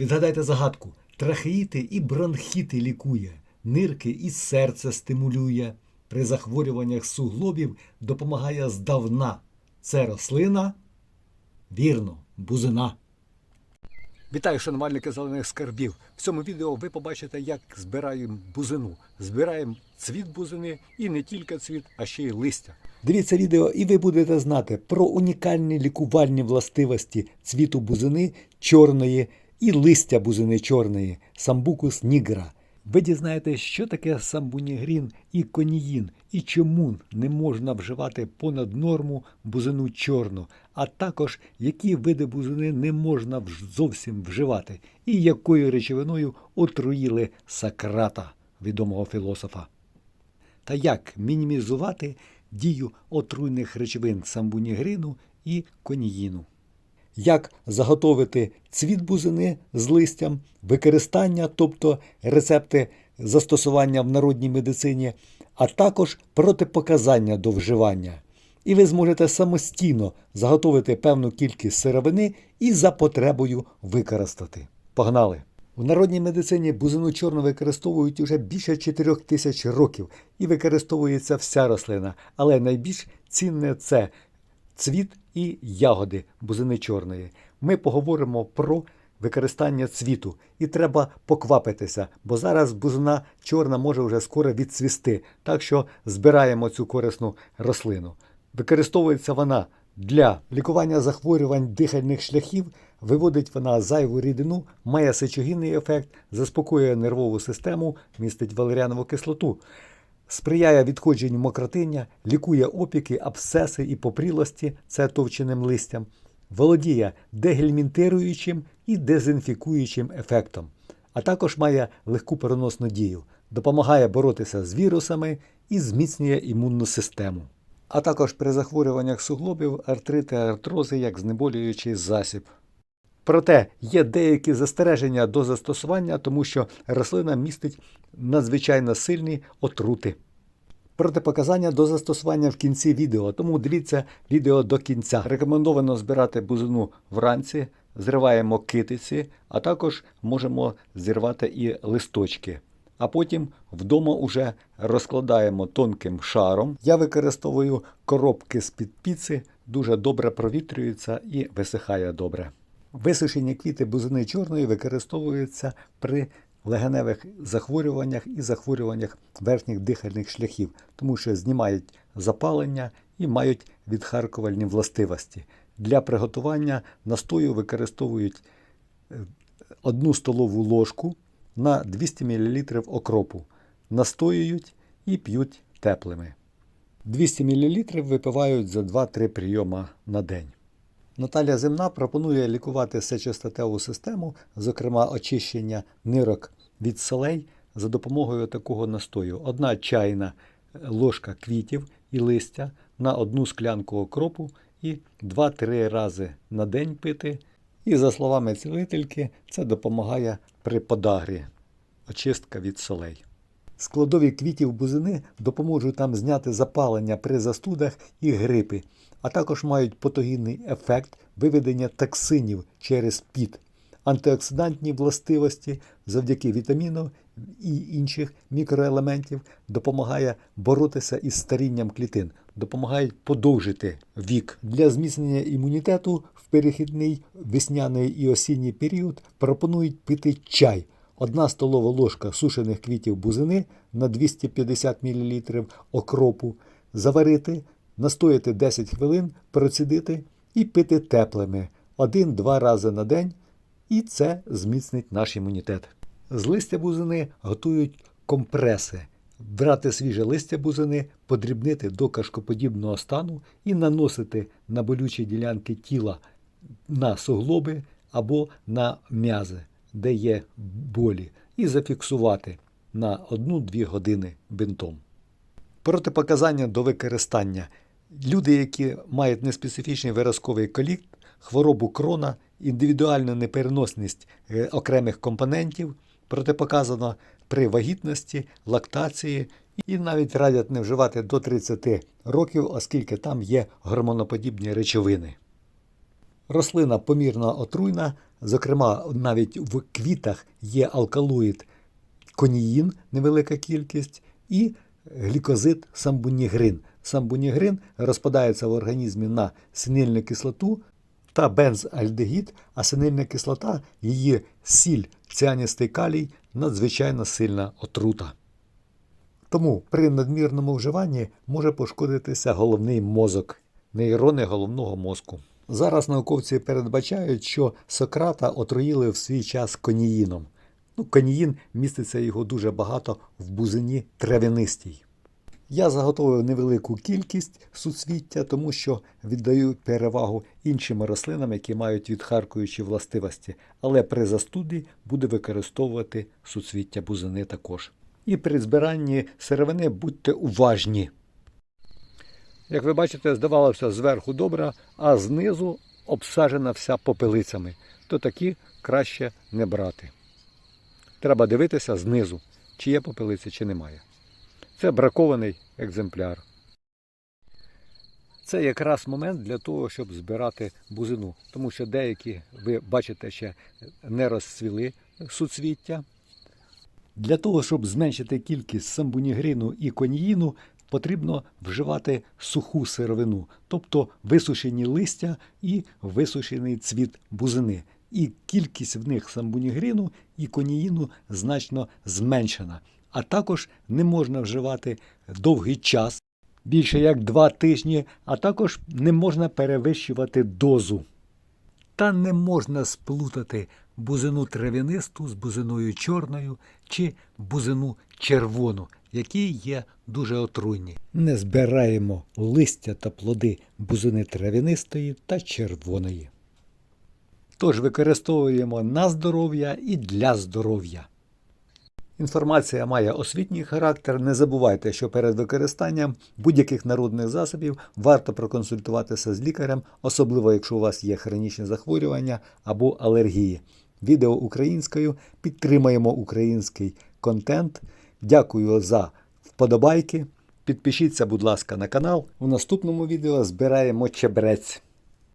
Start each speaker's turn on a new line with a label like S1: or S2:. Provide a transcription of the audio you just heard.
S1: Відгадайте загадку: трахеїти і бронхіти лікує, нирки і серце стимулює. При захворюваннях суглобів допомагає здавна. Це рослина? Вірно, бузина. Вітаю, шанувальники зелених скарбів. В цьому відео ви побачите, як збираємо бузину. Збираємо цвіт бузини і не тільки цвіт, а ще й листя. Дивіться відео, і ви будете знати про унікальні лікувальні властивості цвіту бузини чорної і листя бузини чорної самбукус нігра. Ви дізнаєтесь, що таке самбунігрін і коніїн, і чому не можна вживати понад норму бузину чорну, а також які види бузини не можна зовсім вживати, і якою речовиною отруїли Сократа, відомого філософа. Та як мінімізувати дію отруйних речовин самбунігрину і коніїну як заготовити цвіт бузини з листям, використання, тобто рецепти застосування в народній медицині, а також протипоказання до вживання. І ви зможете самостійно заготовити певну кількість сировини і за потребою використати. Погнали! У народній медицині бузину чорну використовують уже більше 4 тисяч років і використовується вся рослина, але найбільш цінне це цвіт і ягоди бузини чорної. Ми поговоримо про використання цвіту. І треба поквапитися, бо зараз бузина чорна може вже скоро відцвісти. Так що збираємо цю корисну рослину. Використовується вона для лікування захворювань дихальних шляхів, виводить вона зайву рідину, має сечогінний ефект, заспокоює нервову систему, містить валеріанову кислоту сприяє відходженню мокротиння, лікує опіки, абсцеси і попрілості, це товченим листям, володіє дегельмінтируючим і дезінфікуючим ефектом, а також має легку переносну дію, допомагає боротися з вірусами і зміцнює імунну систему. А також при захворюваннях суглобів, артрити, артрози як знеболюючий засіб. Проте є деякі застереження до застосування, тому що рослина містить надзвичайно сильні отрути. Протипоказання до застосування в кінці відео, тому дивіться відео до кінця. Рекомендовано збирати бузину вранці, зриваємо китиці, а також можемо зірвати і листочки. А потім вдома уже розкладаємо тонким шаром. Я використовую коробки з-під піци, дуже добре провітрюється і висихає добре. Висушені квіти бузини чорної використовуються при легеневих захворюваннях і захворюваннях верхніх дихальних шляхів, тому що знімають запалення і мають відхаркувальні властивості. Для приготування настою використовують е, одну столову ложку на 200 мл окропу, настоюють і п'ють теплими. 200 мл випивають за 2-3 прийома на день. Наталя Земна пропонує лікувати сечостатеву систему, зокрема очищення нирок від солей за допомогою такого настою. Одна чайна ложка квітів і листя на одну склянку окропу і 2-3 рази на день пити. І за словами цілительки, це допомагає при подагрі, очистка від солей. Складові квітів бузини допоможуть нам зняти запалення при застудах і грипі, а також мають патогінний ефект виведення токсинів через піт, антиоксидантні властивості завдяки вітаміну і інших мікроелементів допомагає боротися із старінням клітин, допомагають подовжити вік. Для зміцнення імунітету в перехідний весняний і осінній період пропонують пити чай. Одна столова ложка сушених квітів бузини на 250 мл окропу, заварити, настояти 10 хвилин, процідити і пити теплими один-два рази на день, і це зміцнить наш імунітет. З листя бузини готують компреси. Брати свіже листя бузини, подрібнити до кашкоподібного стану і наносити на болючі ділянки тіла на суглоби або на м'язи, де є болі, і зафіксувати на 1-2 години бинтом. Протипоказання до використання. Люди, які мають неспецифічний виразковий коліт, хворобу крона, індивідуальну непереносність е, окремих компонентів, протипоказано при вагітності, лактації і навіть радять не вживати до 30 років, оскільки там є гормоноподібні речовини. Рослина помірно отруйна, Зокрема, навіть в квітах є алкалоїд коніїн, невелика кількість, і глікозид самбунігрин. Самбунігрин розпадається в організмі на синильну кислоту та бензальдегід, а синильна кислота, її сіль, ціаністий калій надзвичайно сильна отрута. Тому при надмірному вживанні може пошкодитися головний мозок, нейрони головного мозку. Зараз науковці передбачають, що Сократа отруїли в свій час коніїном. Ну, коніїн міститься його дуже багато в бузині травянистій. Я заготовив невелику кількість суцвіття, тому що віддаю перевагу іншим рослинам, які мають відхаркуючі властивості, але при застуді буду використовувати суцвіття бузини також. І при збиранні сировини будьте уважні. Як ви бачите, здавалося зверху добре, а знизу обсаджена вся попелицями. То такі краще не брати. Треба дивитися знизу, чи є попелиці, чи немає. Це бракований екземпляр. Це якраз момент для того, щоб збирати бузину, тому що деякі, ви бачите, ще не розцвіли суцвіття. Для того, щоб зменшити кількість самбунігрину і коніїну, потрібно вживати суху сировину, тобто висушені листя і висушений цвіт бузини. І кількість в них самбунігрину і коніїну значно зменшена. А також не можна вживати довгий час, більше як два тижні, а також не можна перевищувати дозу. Та не можна сплутати бузину трав'янисту з бузиною чорною чи бузину червону, які є дуже отруйні. Не збираємо листя та плоди бузини трав'янистої та червоної. Тож використовуємо на здоров'я і для здоров'я. Інформація має освітній характер. Не забувайте, що перед використанням будь-яких народних засобів варто проконсультуватися з лікарем, особливо якщо у вас є хронічні захворювання або алергії. Відео українською підтримаємо український контент. Дякую за вподобайки. Підпишіться, будь ласка, на канал. У наступному відео збираємо чебрець.